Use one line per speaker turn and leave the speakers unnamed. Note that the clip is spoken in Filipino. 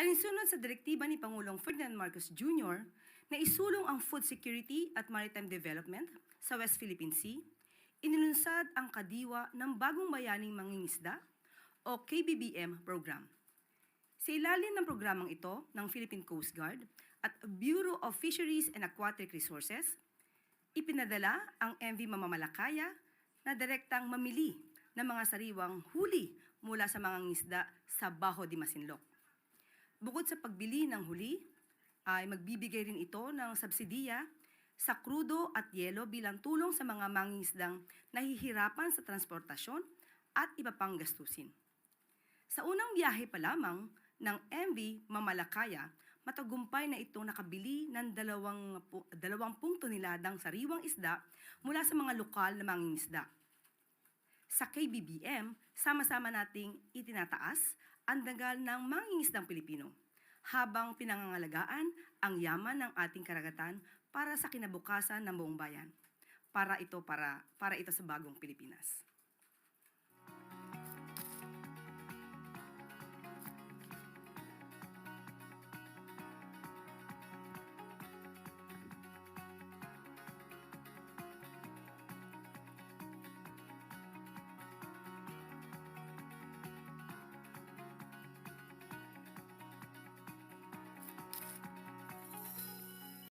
Alinsunod sa direktiba ni Pangulong Ferdinand Marcos Jr. na isulong ang food security at maritime development sa West Philippine Sea, inilunsad ang kadiwa ng Bagong Bayaning Mangingisda o KBBM program. Sa ilalim ng programang ito ng Philippine Coast Guard at Bureau of Fisheries and Aquatic Resources, ipinadala ang MV Mamamalakaya na direktang mamili ng mga sariwang huli mula sa mga ngisda sa Baho de Masinloc. Bukod sa pagbili ng huli, ay magbibigay rin ito ng subsidiya sa krudo at yelo bilang tulong sa mga mangingisdang nahihirapan sa transportasyon at iba pang gastusin. Sa unang biyahe pa lamang ng MV Mamalakaya, matagumpay na itong nakabili ng dalawang, pu- dalawampung toneladang sariwang isda mula sa mga lokal na mangingisda. Sa KBBM, sama-sama nating itinataas ang dagal ng mangingisdang Pilipino habang pinangangalagaan ang yaman ng ating karagatan para sa kinabukasan ng buong bayan. Para ito para para ito sa bagong Pilipinas.